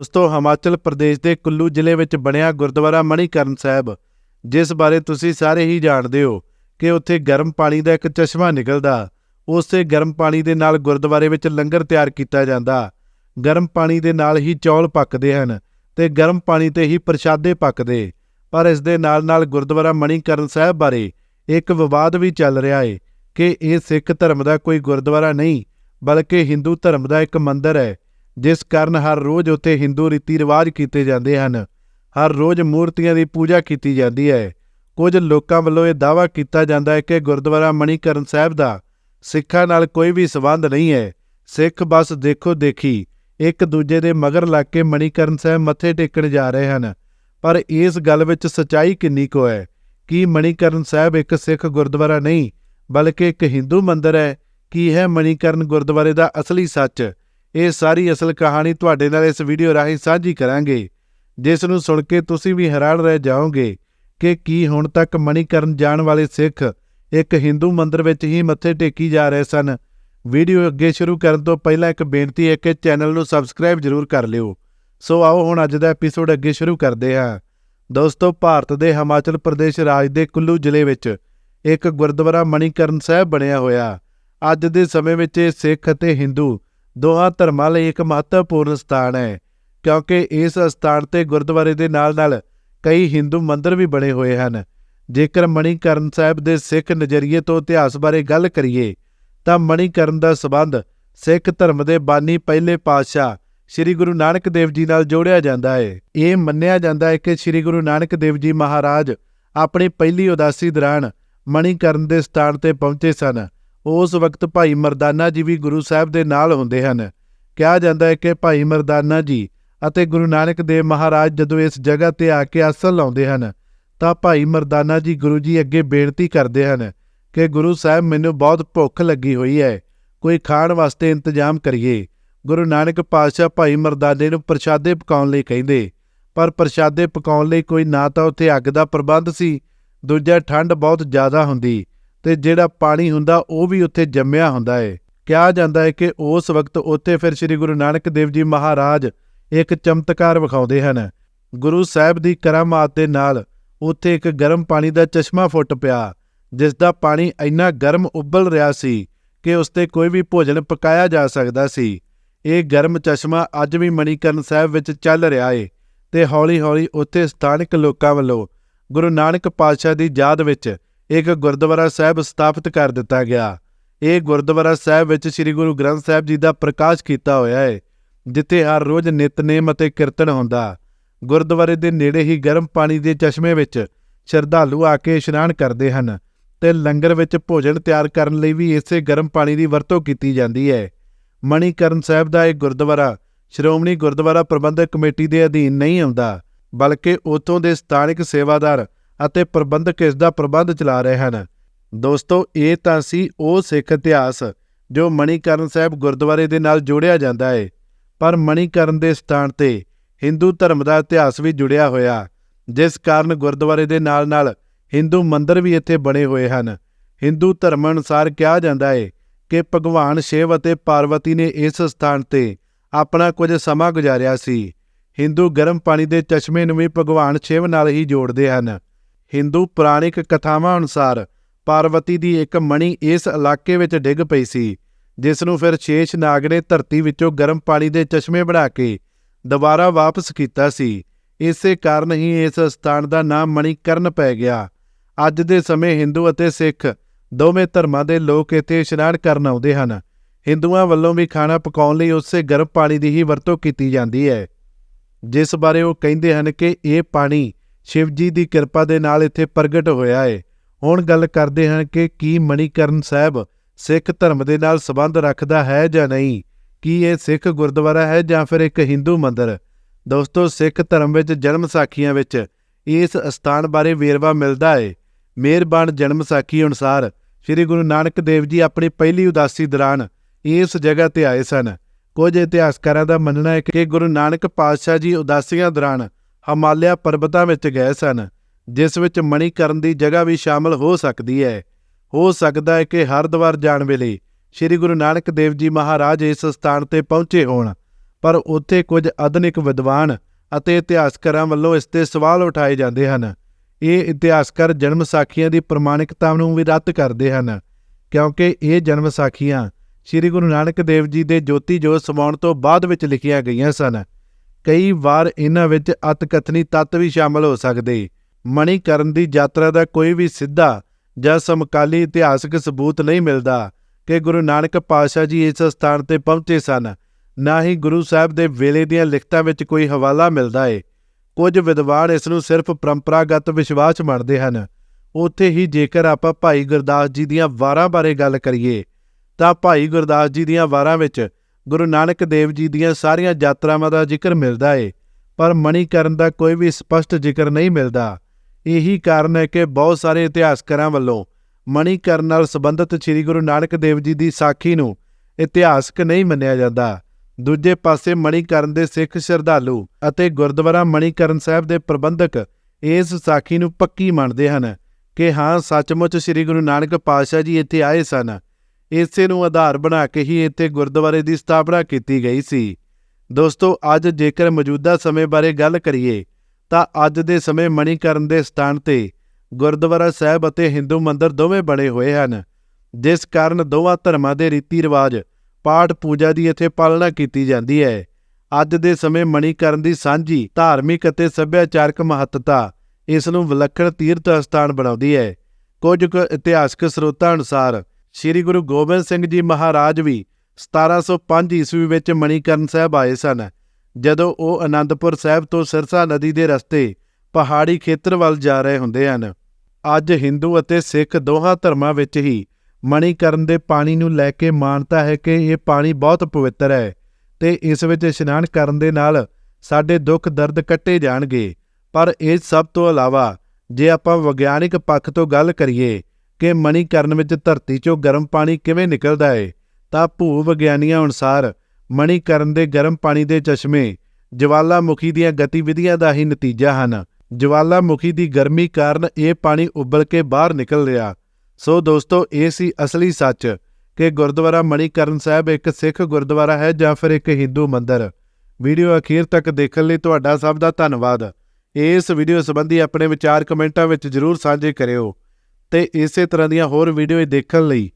ਉਸ ਤੋਂ ਹਿਮਾਚਲ ਪ੍ਰਦੇਸ਼ ਦੇ ਕੁੱਲੂ ਜ਼ਿਲ੍ਹੇ ਵਿੱਚ ਬਣਿਆ ਗੁਰਦੁਆਰਾ ਮਣੀਕਰਨ ਸਾਹਿਬ, ਜਿਸ ਬਾਰੇ ਤੁਸੀਂ ਸਾਰੇ ਹੀ ਜਾਣਦੇ ਹੋ ਕਿ ਉੱਥੇ ਗਰਮ ਪਾਣੀ ਦਾ ਇੱਕ ਚਸ਼ਮਾ ਨਿਕਲਦਾ। ਉਸੇ ਗਰਮ ਪਾਣੀ ਦੇ ਨਾਲ ਗੁਰਦੁਆਰੇ ਵਿੱਚ ਲੰਗਰ ਤਿਆਰ ਕੀਤਾ ਜਾਂਦਾ। ਗਰਮ ਪਾਣੀ ਦੇ ਨਾਲ ਹੀ ਚੌਲ ਪੱਕਦੇ ਹਨ ਤੇ ਗਰਮ ਪਾਣੀ ਤੇ ਹੀ ਪ੍ਰਸ਼ਾਦੇ ਪੱਕਦੇ। ਪਰ ਇਸ ਦੇ ਨਾਲ-ਨਾਲ ਗੁਰਦੁਆਰਾ ਮਣੀਕਰਨ ਸਾਹਿਬ ਬਾਰੇ ਇੱਕ ਵਿਵਾਦ ਵੀ ਚੱਲ ਰਿਹਾ ਹੈ ਕਿ ਇਹ ਸਿੱਖ ਧਰਮ ਦਾ ਕੋਈ ਗੁਰਦੁਆਰਾ ਨਹੀਂ, ਬਲਕਿ ਹਿੰਦੂ ਧਰਮ ਦਾ ਇੱਕ ਮੰਦਿਰ ਹੈ। ਜਿਸ ਕਾਰਨ ਹਰ ਰੋਜ਼ ਉੱਥੇ ਹਿੰਦੂ ਰੀਤੀ ਰਿਵਾਜ ਕੀਤੇ ਜਾਂਦੇ ਹਨ। ਹਰ ਰੋਜ਼ ਮੂਰਤੀਆਂ ਦੀ ਪੂਜਾ ਕੀਤੀ ਜਾਂਦੀ ਹੈ। ਕੁਝ ਲੋਕਾਂ ਵੱਲੋਂ ਇਹ ਦਾਅਵਾ ਕੀਤਾ ਜਾਂਦਾ ਹੈ ਕਿ ਗੁਰਦੁਆਰਾ ਮਣੀਕਰਨ ਸਾਹਿਬ ਦਾ ਸਿੱਖਾਂ ਨਾਲ ਕੋਈ ਵੀ ਸਬੰਧ ਨਹੀਂ ਹੈ। ਸਿੱਖ ਬਸ ਦੇਖੋ ਦੇਖੀ, ਇੱਕ ਦੂਜੇ ਦੇ ਮਗਰ ਲੱਗ ਕੇ ਮਣੀਕਰਨ ਸਾਹਿਬ ਮੱਥੇ ਟੇਕਣ ਜਾ ਰਹੇ ਹਨ। ਪਰ ਇਸ ਗੱਲ ਵਿੱਚ ਸਚਾਈ ਕਿੰਨੀ ਕੁ ਹੈ? ਕੀ ਮਣੀਕਰਨ ਸਾਹਿਬ ਇੱਕ ਸਿੱਖ ਗੁਰਦੁਆਰਾ ਨਹੀਂ, ਬਲਕਿ ਇੱਕ ਹਿੰਦੂ ਮੰਦਿਰ ਹੈ? ਕੀ ਹੈ ਮਣੀਕਰਨ ਗੁਰਦੁਆਰੇ ਦਾ ਅਸਲੀ ਸੱਚ? ਇਹ ਸਾਰੀ ਅਸਲ ਕਹਾਣੀ ਤੁਹਾਡੇ ਨਾਲ ਇਸ ਵੀਡੀਓ ਰਾਹੀਂ ਸਾਂਝੀ ਕਰਾਂਗੇ, ਜਿਸ ਨੂੰ ਸੁਣ ਕੇ ਤੁਸੀਂ ਵੀ ਹੈਰਾਨ ਰਹਿ ਜਾਓਗੇ ਕਿ ਕੀ ਹੁਣ ਤੱਕ ਮਣੀਕਰਨ ਜਾਣ ਵਾਲੇ ਸਿੱਖ ਇੱਕ ਹਿੰਦੂ ਮੰਦਿਰ ਵਿੱਚ ਹੀ ਮੱਥੇ ਟੇਕੀ ਜਾ ਰਹੇ ਸਨ। ਵੀਡੀਓ ਅੱਗੇ ਸ਼ੁਰੂ ਕਰਨ ਤੋਂ ਪਹਿਲਾਂ ਇੱਕ ਬੇਨਤੀ ਹੈ ਕਿ ਚੈਨਲ ਨੂੰ ਸਬਸਕ੍ਰਾਈਬ ਜ਼ਰੂਰ ਕਰ ਲਿਓ। ਸੋ ਆਓ ਹੁਣ ਅੱਜ ਦਾ ਐਪੀਸੋਡ ਅੱਗੇ ਸ਼ੁਰੂ ਕਰਦੇ ਹਾਂ। ਦੋਸਤੋ, ਭਾਰਤ ਦੇ ਹਿਮਾਚਲ ਪ੍ਰਦੇਸ਼ ਰਾਜ ਦੇ ਕੁੱਲੂ ਜ਼ਿਲ੍ਹੇ ਵਿੱਚ ਇੱਕ ਗੁਰਦੁਆਰਾ ਮਣੀਕਰਨ ਸਾਹਿਬ ਬਣਿਆ ਹੋਇਆ। ਅੱਜ ਦੇ ਸਮੇਂ ਵਿੱਚ ਇਹ ਸਿੱਖ ਅਤੇ ਹਿੰਦੂ ਦੋਹਾਂ ਧਰਮਾਂ ਲਈ ਇੱਕ ਮਹੱਤਵਪੂਰਨ ਸਥਾਨ ਹੈ, ਕਿਉਂਕਿ ਇਸ ਸਥਾਨ ਤੇ ਗੁਰਦੁਆਰੇ ਦੇ ਨਾਲ-ਨਾਲ ਕਈ ਹਿੰਦੂ ਮੰਦਰ ਵੀ ਬਣੇ ਹੋਏ ਹਨ। ਜੇਕਰ ਮਣੀਕਰਨ ਸਾਹਿਬ ਦੇ ਸਿੱਖ ਨਜ਼ਰੀਏ ਤੋਂ ਇਤਿਹਾਸ ਬਾਰੇ ਗੱਲ ਕਰੀਏ, ਤਾਂ ਮਣੀਕਰਨ ਦਾ ਸਬੰਧ ਸਿੱਖ ਧਰਮ ਦੇ ਬਾਨੀ ਪਹਿਲੇ ਪਾਤਸ਼ਾਹ ਸ੍ਰੀ ਗੁਰੂ ਨਾਨਕ ਦੇਵ ਜੀ ਨਾਲ ਜੋੜਿਆ ਜਾਂਦਾ ਹੈ। ਇਹ ਮੰਨਿਆ ਜਾਂਦਾ ਹੈ ਕਿ ਸ੍ਰੀ ਗੁਰੂ ਨਾਨਕ ਦੇਵ ਜੀ ਮਹਾਰਾਜ ਆਪਣੀ ਪਹਿਲੀ ਉਦਾਸੀ ਦੌਰਾਨ ਮਣੀਕਰਨ ਦੇ ਸਥਾਨ ਤੇ ਪਹੁੰਚੇ ਸਨ। ਉਸ ਵਕਤ ਭਾਈ ਮਰਦਾਨਾ ਜੀ ਵੀ ਗੁਰੂ ਸਾਹਿਬ ਦੇ ਨਾਲ ਹੁੰਦੇ ਹਨ। ਕਿਹਾ ਜਾਂਦਾ ਹੈ ਕਿ ਭਾਈ ਮਰਦਾਨਾ ਜੀ ਅਤੇ ਗੁਰੂ ਨਾਨਕ ਦੇਵ ਮਹਾਰਾਜ ਜਦੋਂ ਇਸ ਜਗ੍ਹਾ ਤੇ ਆ ਕੇ ਅਸਲ ਲਾਉਂਦੇ ਹਨ, ਤਾਂ ਭਾਈ ਮਰਦਾਨਾ ਜੀ ਗੁਰੂ ਜੀ ਅੱਗੇ ਬੇਨਤੀ ਕਰਦੇ ਹਨ ਕਿ ਗੁਰੂ ਸਾਹਿਬ ਮੈਨੂੰ ਬਹੁਤ ਭੁੱਖ ਲੱਗੀ ਹੋਈ ਹੈ, ਕੋਈ ਖਾਣ ਵਾਸਤੇ ਇੰਤਜ਼ਾਮ ਕਰੀਏ। ਗੁਰੂ ਨਾਨਕ ਪਾਤਸ਼ਾਹ ਭਾਈ ਮਰਦਾਨੇ ਨੂੰ ਪ੍ਰਸ਼ਾਦੇ ਪਕਾਉਣ ਲਈ ਕਹਿੰਦੇ, ਪਰ ਪ੍ਰਸ਼ਾਦੇ ਪਕਾਉਣ ਲਈ ਕੋਈ ਨਾ ਤਾਂ ਉੱਥੇ ਅੱਗ ਦਾ ਪ੍ਰਬੰਧ ਸੀ, ਦੂਜਾ ਠੰਡ ਬਹੁਤ ਜ਼ਿਆਦਾ ਹੁੰਦੀ। ਤੇ ਜਿਹੜਾ ਪਾਣੀ ਹੁੰਦਾ ਉਹ ਵੀ ਉੱਥੇ ਜੰਮਿਆ ਹੁੰਦਾ ਹੈ ਕਿਹਾ ਜਾਂਦਾ ਹੈ ਕਿ ਉਸ ਵਕਤ ਉੱਥੇ ਫਿਰ ਸ੍ਰੀ ਗੁਰੂ ਨਾਨਕ ਦੇਵ ਜੀ ਮਹਾਰਾਜ ਇੱਕ ਚਮਤਕਾਰ ਵਿਖਾਉਂਦੇ ਹਨ। ਗੁਰੂ ਸਾਹਿਬ ਦੀ ਕਰਾਮਾਤ ਦੇ ਨਾਲ ਉੱਥੇ ਇੱਕ ਗਰਮ ਪਾਣੀ ਦਾ ਚਸ਼ਮਾ ਫੁੱਟ ਪਿਆ, ਜਿਸ ਦਾ ਪਾਣੀ ਇੰਨਾ ਗਰਮ ਉਬਲ ਰਿਹਾ ਸੀ ਕਿ ਉਸ ਤੇ ਕੋਈ ਵੀ ਭੋਜਨ ਪਕਾਇਆ ਜਾ ਸਕਦਾ ਸੀ। ਇਹ ਗਰਮ ਚਸ਼ਮਾ ਅੱਜ ਵੀ ਮਣੀਕਰਨ ਸਾਹਿਬ ਵਿੱਚ ਚੱਲ ਰਿਹਾ ਏ ਤੇ ਹੌਲੀ-ਹੌਲੀ ਉੱਥੇ ਸਥਾਨਕ ਲੋਕਾਂ ਵੱਲੋਂ ਗੁਰੂ ਨਾਨਕ ਪਾਤਸ਼ਾਹ ਦੀ ਯਾਦ ਵਿੱਚ ਇੱਕ ਗੁਰਦੁਆਰਾ ਸਾਹਿਬ ਸਥਾਪਿਤ ਕਰ ਦਿੱਤਾ ਗਿਆ। ਇਹ ਗੁਰਦੁਆਰਾ ਸਾਹਿਬ ਵਿੱਚ ਸ੍ਰੀ ਗੁਰੂ ਗ੍ਰੰਥ ਸਾਹਿਬ ਜੀ ਦਾ ਪ੍ਰਕਾਸ਼ ਕੀਤਾ ਹੋਇਆ ਹੈ ਜਿੱਥੇ ਹਰ ਰੋਜ਼ ਨਿਤਨੇਮ ਅਤੇ ਕੀਰਤਨ ਹੁੰਦਾ। ਗੁਰਦੁਆਰੇ ਦੇ ਨੇੜੇ ਹੀ ਗਰਮ ਪਾਣੀ ਦੇ ਚਸ਼ਮੇ ਵਿੱਚ ਸ਼ਰਧਾਲੂ ਆ ਕੇ ਇਸ਼ਨਾਨ ਕਰਦੇ ਹਨ ਤੇ ਲੰਗਰ ਵਿੱਚ ਭੋਜਨ ਤਿਆਰ ਕਰਨ ਲਈ ਵੀ ਇਸੇ ਗਰਮ ਪਾਣੀ ਦੀ ਵਰਤੋਂ ਕੀਤੀ ਜਾਂਦੀ ਹੈ ਮਣੀਕਰਨ ਸਾਹਿਬ ਦਾ ਇਹ ਗੁਰਦੁਆਰਾ ਸ਼੍ਰੋਮਣੀ ਗੁਰਦੁਆਰਾ ਪ੍ਰਬੰਧਕ ਕਮੇਟੀ ਦੇ ਅਧੀਨ ਨਹੀਂ ਆਉਂਦਾ, ਬਲਕਿ ਉਥੋਂ ਦੇ ਸਥਾਨਕ ਸੇਵਾਦਾਰ ਅਤੇ ਪ੍ਰਬੰਧਕ ਇਸ ਦਾ ਪ੍ਰਬੰਧ ਚਲਾ ਰਹੇ ਹਨ। ਦੋਸਤੋ, ਇਹ ਤਾਂ ਸੀ ਉਹ ਸਿੱਖ ਇਤਿਹਾਸ, ਜੋ ਮਣੀਕਰਨ ਸਾਹਿਬ ਗੁਰਦੁਆਰੇ ਦੇ ਨਾਲ ਜੋੜਿਆ ਜਾਂਦਾ ਹੈ ਪਰ ਮਣੀਕਰਨ ਦੇ ਸਥਾਨ ਤੇ ਹਿੰਦੂ ਧਰਮ ਦਾ ਇਤਿਹਾਸ ਵੀ ਜੁੜਿਆ ਹੋਇਆ, ਜਿਸ ਕਾਰਨ ਗੁਰਦੁਆਰੇ ਦੇ ਨਾਲ-ਨਾਲ ਹਿੰਦੂ ਮੰਦਰ ਵੀ ਇੱਥੇ ਬਣੇ ਹੋਏ ਹਨ। ਹਿੰਦੂ ਧਰਮ ਅਨੁਸਾਰ ਕਿਹਾ ਜਾਂਦਾ ਹੈ ਕਿ ਭਗਵਾਨ ਸ਼ਿਵ ਅਤੇ ਪਾਰਵਤੀ ਨੇ ਇਸ ਸਥਾਨ ਤੇ ਆਪਣਾ ਕੁਝ ਸਮਾਂ ਗੁਜ਼ਾਰਿਆ ਸੀ। ਹਿੰਦੂ ਗਰਮ ਪਾਣੀ ਦੇ ਚਸ਼ਮੇ ਨੂੰ ਵੀ ਭਗਵਾਨ ਸ਼ਿਵ ਨਾਲ ਹੀ ਜੋੜਦੇ ਹਨ। ਹਿੰਦੂ ਪੁਰਾਣਿਕ ਕਥਾਵਾਂ ਅਨੁਸਾਰ ਪਾਰਵਤੀ ਦੀ ਇੱਕ ਮਣੀ ਇਸ ਇਲਾਕੇ ਵਿੱਚ ਡਿੱਗ ਪਈ ਸੀ, ਜਿਸ ਨੂੰ ਫਿਰ ਸ਼ੇਸ਼ ਨਾਗ ਨੇ ਧਰਤੀ ਵਿੱਚੋਂ ਗਰਮ ਪਾਣੀ ਦੇ ਚਸ਼ਮੇ ਬਣਾ ਕੇ ਦੁਬਾਰਾ ਵਾਪਸ ਕੀਤਾ ਸੀ। ਇਸੇ ਕਾਰਨ ਹੀ ਇਸ ਸਥਾਨ ਦਾ ਨਾਮ ਮਣੀਕਰਨ ਪੈ ਗਿਆ। ਅੱਜ ਦੇ ਸਮੇਂ ਹਿੰਦੂ ਅਤੇ ਸਿੱਖ ਦੋਵੇਂ ਧਰਮਾਂ ਦੇ ਲੋਕ ਇੱਥੇ ਇਸ਼ਨਾਨ ਕਰਨ ਆਉਂਦੇ ਹਨ। ਹਿੰਦੂਆਂ ਵੱਲੋਂ ਵੀ ਖਾਣਾ ਪਕਾਉਣ ਲਈ ਉਸੇ ਗਰਮ ਪਾਣੀ ਦੀ ਹੀ ਵਰਤੋਂ ਕੀਤੀ ਜਾਂਦੀ ਹੈ, ਜਿਸ ਬਾਰੇ ਉਹ ਕਹਿੰਦੇ ਹਨ ਕਿ ਇਹ ਪਾਣੀ ਸ਼ਿਵ ਜੀ ਦੀ ਕਿਰਪਾ ਦੇ ਨਾਲ ਇੱਥੇ ਪ੍ਰਗਟ ਹੋਇਆ ਹੈ ਹੁਣ ਗੱਲ ਕਰਦੇ ਹਾਂ ਕਿ ਕੀ ਮਣੀਕਰਨ ਸਾਹਿਬ ਸਿੱਖ ਧਰਮ ਦੇ ਨਾਲ ਸੰਬੰਧ ਰੱਖਦਾ ਹੈ ਜਾਂ ਨਹੀਂ। ਕੀ ਇਹ ਸਿੱਖ ਗੁਰਦੁਆਰਾ ਹੈ ਜਾਂ ਫਿਰ ਇੱਕ ਹਿੰਦੂ ਮੰਦਿਰ? ਦੋਸਤੋ, ਸਿੱਖ ਧਰਮ ਵਿੱਚ ਜਨਮ ਸਾਖੀਆਂ ਵਿੱਚ ਇਸ ਸਥਾਨ ਬਾਰੇ ਵੇਰਵਾ ਮਿਲਦਾ ਹੈ ਮਿਹਰਬਾਨ ਜਨਮ ਸਾਖੀ ਅਨੁਸਾਰ ਸ੍ਰੀ ਗੁਰੂ ਨਾਨਕ ਦੇਵ ਜੀ ਆਪਣੀ ਪਹਿਲੀ ਉਦਾਸੀ ਦੌਰਾਨ ਇਸ ਜਗ੍ਹਾ ਤੇ ਆਏ ਸਨ। ਕੁਝ ਇਤਿਹਾਸਕਾਰਾਂ ਦਾ ਮੰਨਣਾ ਹੈ ਕਿ ਗੁਰੂ ਨਾਨਕ ਪਾਤਸ਼ਾਹ ਜੀ ਉਦਾਸੀਆਂ ਦੌਰਾਨ ਹਿਮਾਲਿਆ ਪਰਬਤਾਂ ਵਿੱਚ ਗਏ ਸਨ, ਜਿਸ ਵਿੱਚ ਮਣੀਕਰਨ ਦੀ ਜਗ੍ਹਾ ਵੀ ਸ਼ਾਮਲ ਹੋ ਸਕਦੀ ਹੈ। ਹੋ ਸਕਦਾ ਹੈ ਕਿ ਹਰਿਦੁਆਰ ਜਾਣ ਵੇਲੇ ਸ੍ਰੀ ਗੁਰੂ ਨਾਨਕ ਦੇਵ ਜੀ ਮਹਾਰਾਜ ਇਸ ਸਥਾਨ ਤੇ ਪਹੁੰਚੇ ਹੋਣ, ਪਰ ਉੱਥੇ ਕੁਝ ਆਧੁਨਿਕ ਵਿਦਵਾਨ ਅਤੇ ਇਤਿਹਾਸਕਾਰਾਂ ਵੱਲੋਂ ਇਸ ਤੇ ਸਵਾਲ ਉਠਾਏ ਜਾਂਦੇ ਹਨ। ਇਹ ਇਤਿਹਾਸਕਾਰ ਜਨਮ ਸਾਖੀਆਂ ਦੀ ਪ੍ਰਮਾਣਿਕਤਾ ਨੂੰ ਵੀ ਰੱਦ ਕਰਦੇ ਹਨ, ਕਿਉਂਕਿ ਇਹ ਜਨਮ ਸਾਖੀਆਂ ਸ੍ਰੀ ਗੁਰੂ ਨਾਨਕ ਦੇਵ ਜੀ ਦੇ ਜੋਤੀ ਜੋਤ ਸਮਾਉਣ ਤੋਂ ਬਾਅਦ ਵਿੱਚ ਲਿਖੀਆਂ ਗਈਆਂ ਸਨ। ਕਈ ਵਾਰ ਇਹਨਾਂ ਵਿੱਚ ਅਤਕਥਨੀ ਤੱਤ ਵੀ ਸ਼ਾਮਲ ਹੋ ਸਕਦੇ। ਮਣੀਕਰਨ ਦੀ ਯਾਤਰਾ ਦਾ ਕੋਈ ਵੀ ਸਿੱਧਾ ਜਾਂ ਸਮਕਾਲੀ ਇਤਿਹਾਸਕ ਸਬੂਤ ਨਹੀਂ ਮਿਲਦਾ ਕਿ ਗੁਰੂ ਨਾਨਕ ਪਾਤਸ਼ਾਹ ਜੀ ਇਸ ਸਥਾਨ ਤੇ ਪਹੁੰਚੇ ਸਨ। ਨਾ ਹੀ ਗੁਰੂ ਸਾਹਿਬ ਦੇ ਵੇਲੇ ਦੀਆਂ ਲਿਖਤਾਂ ਵਿੱਚ ਕੋਈ ਹਵਾਲਾ ਮਿਲਦਾ ਏ। ਕੁਝ ਵਿਦਵਾਨ ਇਸ ਨੂੰ ਸਿਰਫ ਪਰੰਪਰਾਗਤ ਵਿਸ਼ਵਾਸ ਮੰਨਦੇ ਹਨ। ਉੱਥੇ ਹੀ ਜੇਕਰ ਆਪਾਂ ਭਾਈ ਗੁਰਦਾਸ ਜੀ ਦੀਆਂ ਵਾਰਾਂ ਬਾਰੇ ਗੱਲ ਕਰੀਏ, ਤਾਂ ਭਾਈ ਗੁਰਦਾਸ ਜੀ ਦੀਆਂ ਵਾਰਾਂ ਵਿੱਚ ਗੁਰੂ ਨਾਨਕ ਦੇਵ ਜੀ ਦੀਆਂ ਸਾਰੀਆਂ ਯਾਤਰਾਵਾਂ ਦਾ ਜ਼ਿਕਰ ਮਿਲਦਾ ਏ, ਪਰ ਮਣੀਕਰਨ ਦਾ ਕੋਈ ਵੀ ਸਪਸ਼ਟ ਜ਼ਿਕਰ ਨਹੀਂ ਮਿਲਦਾ। ਇਹੀ ਕਾਰਨ ਹੈ ਕਿ ਬਹੁਤ ਸਾਰੇ ਇਤਿਹਾਸਕਾਰਾਂ ਵੱਲੋਂ ਮਣੀਕਰਨ ਨਾਲ ਸੰਬੰਧਿਤ ਸ੍ਰੀ ਗੁਰੂ ਨਾਨਕ ਦੇਵ ਜੀ ਦੀ ਸਾਖੀ ਨੂੰ ਇਤਿਹਾਸਕ ਨਹੀਂ ਮੰਨਿਆ ਜਾਂਦਾ। ਦੂਜੇ ਪਾਸੇ ਮਣੀਕਰਨ ਦੇ ਸਿੱਖ ਸ਼ਰਧਾਲੂ ਅਤੇ ਗੁਰਦੁਆਰਾ ਮਣੀਕਰਨ ਸਾਹਿਬ ਦੇ ਪ੍ਰਬੰਧਕ ਇਸ ਸਾਖੀ ਨੂੰ ਪੱਕੀ ਮੰਨਦੇ ਹਨ ਕਿ ਹਾਂ, ਸੱਚਮੁੱਚ ਸ੍ਰੀ ਗੁਰੂ ਨਾਨਕ ਪਾਤਸ਼ਾਹ ਜੀ ਇੱਥੇ ਆਏ ਸਨ ਇਸੇ ਨੂੰ ਆਧਾਰ ਬਣਾ ਕੇ ਹੀ ਇੱਥੇ ਗੁਰਦੁਆਰੇ ਦੀ ਸਥਾਪਨਾ ਕੀਤੀ ਗਈ ਸੀ। ਦੋਸਤੋ, ਅੱਜ ਜੇਕਰ ਮੌਜੂਦਾ ਸਮੇਂ ਬਾਰੇ ਗੱਲ ਕਰੀਏ, ਤਾਂ ਅੱਜ ਦੇ ਸਮੇਂ ਮਣੀਕਰਨ ਦੇ ਸਥਾਨ ਤੇ ਗੁਰਦੁਆਰਾ ਸਾਹਿਬ ਅਤੇ ਹਿੰਦੂ ਮੰਦਰ ਦੋਵੇਂ ਬਣੇ ਹੋਏ ਹਨ, ਜਿਸ ਕਾਰਨ ਦੋਵਾਂ ਧਰਮਾਂ ਦੇ ਰੀਤੀ ਰਿਵਾਜ, ਪਾਠ ਪੂਜਾ ਦੀ ਇੱਥੇ ਪਾਲਣਾ ਕੀਤੀ ਜਾਂਦੀ ਹੈ। ਅੱਜ ਦੇ ਸਮੇਂ ਮਣੀਕਰਨ ਦੀ ਸਾਂਝੀ, ਧਾਰਮਿਕ ਅਤੇ ਸੱਭਿਆਚਾਰਕ ਮਹੱਤਤਾ ਇਸ ਨੂੰ ਵਿਲੱਖਣ ਤੀਰਥ ਸਥਾਨ ਬਣਾਉਂਦੀ ਹੈ। ਕੁਝ ਕੁ ਇਤਿਹਾਸਕ ਸਰੋਤਾਂ ਅਨੁਸਾਰ ਸ੍ਰੀ ਗੁਰੂ ਗੋਬਿੰਦ ਸਿੰਘ ਜੀ ਮਹਾਰਾਜ ਵੀ 1705 ਈਸਵੀ ਵਿੱਚ ਮਣੀਕਰਨ ਸਾਹਿਬ ਆਏ ਸਨ, ਜਦੋਂ ਉਹ ਅਨੰਦਪੁਰ ਸਾਹਿਬ ਤੋਂ ਸਿਰਸਾ ਨਦੀ ਦੇ ਰਸਤੇ ਪਹਾੜੀ ਖੇਤਰ ਵੱਲ ਜਾ ਰਹੇ ਹੁੰਦੇ ਹਨ। ਅੱਜ ਹਿੰਦੂ ਅਤੇ ਸਿੱਖ ਦੋਹਾਂ ਧਰਮਾਂ ਵਿੱਚ ਹੀ ਮਣੀਕਰਨ ਦੇ ਪਾਣੀ ਨੂੰ ਲੈ ਕੇ ਮਾਨਤਾ ਹੈ ਕਿ ਇਹ ਪਾਣੀ ਬਹੁਤ ਪਵਿੱਤਰ ਹੈ ਤੇ ਇਸ ਵਿੱਚ ਇਸ਼ਨਾਨ ਕਰਨ ਦੇ ਨਾਲ ਸਾਡੇ ਦੁੱਖ ਦਰਦ ਕੱਟੇ ਜਾਣਗੇ। ਪਰ ਇਹ ਸਭ ਤੋਂ ਇਲਾਵਾ, ਜੇ ਆਪਾਂ ਵਿਗਿਆਨਿਕ ਪੱਖ ਤੋਂ ਗੱਲ ਕਰੀਏ ਕਿ ਮਣੀਕਰਨ ਵਿੱਚ ਧਰਤੀ 'ਚੋਂ ਗਰਮ ਪਾਣੀ ਕਿਵੇਂ ਨਿਕਲਦਾ ਹੈ ਤਾਂ ਭੂ ਵਿਗਿਆਨੀਆਂ ਅਨੁਸਾਰ ਮਣੀਕਰਨ ਦੇ ਗਰਮ ਪਾਣੀ ਦੇ ਚਸ਼ਮੇ ਜਵਾਲਾਮੁਖੀ ਦੀਆਂ ਗਤੀਵਿਧੀਆਂ ਦਾ ਹੀ ਨਤੀਜਾ ਹਨ। ਜਵਾਲਾਮੁਖੀ ਦੀ ਗਰਮੀ ਕਾਰਨ ਇਹ ਪਾਣੀ ਉਬਲ ਕੇ ਬਾਹਰ ਨਿਕਲ ਰਿਹਾ। ਸੋ ਦੋਸਤੋ, ਇਹ ਸੀ ਅਸਲੀ ਸੱਚ ਕਿ ਗੁਰਦੁਆਰਾ ਮਣੀਕਰਨ ਸਾਹਿਬ ਇੱਕ ਸਿੱਖ ਗੁਰਦੁਆਰਾ ਹੈ ਜਾਂ ਫਿਰ ਇੱਕ ਹਿੰਦੂ ਮੰਦਿਰ। ਵੀਡੀਓ ਅਖੀਰ ਤੱਕ ਦੇਖਣ ਲਈ ਤੁਹਾਡਾ ਸਭ ਦਾ ਧੰਨਵਾਦ। ਇਸ ਵੀਡੀਓ ਸੰਬੰਧੀ ਆਪਣੇ ਵਿਚਾਰ ਕਮੈਂਟਾਂ ਵਿੱਚ ਜਰੂਰ ਸਾਂਝੇ ਕਰਿਓ। ਤੇ ਇਸੇ ਤਰ੍ਹਾਂ ਦੀਆਂ ਹੋਰ ਵੀਡੀਓ ਦੇਖਣ ਲਈ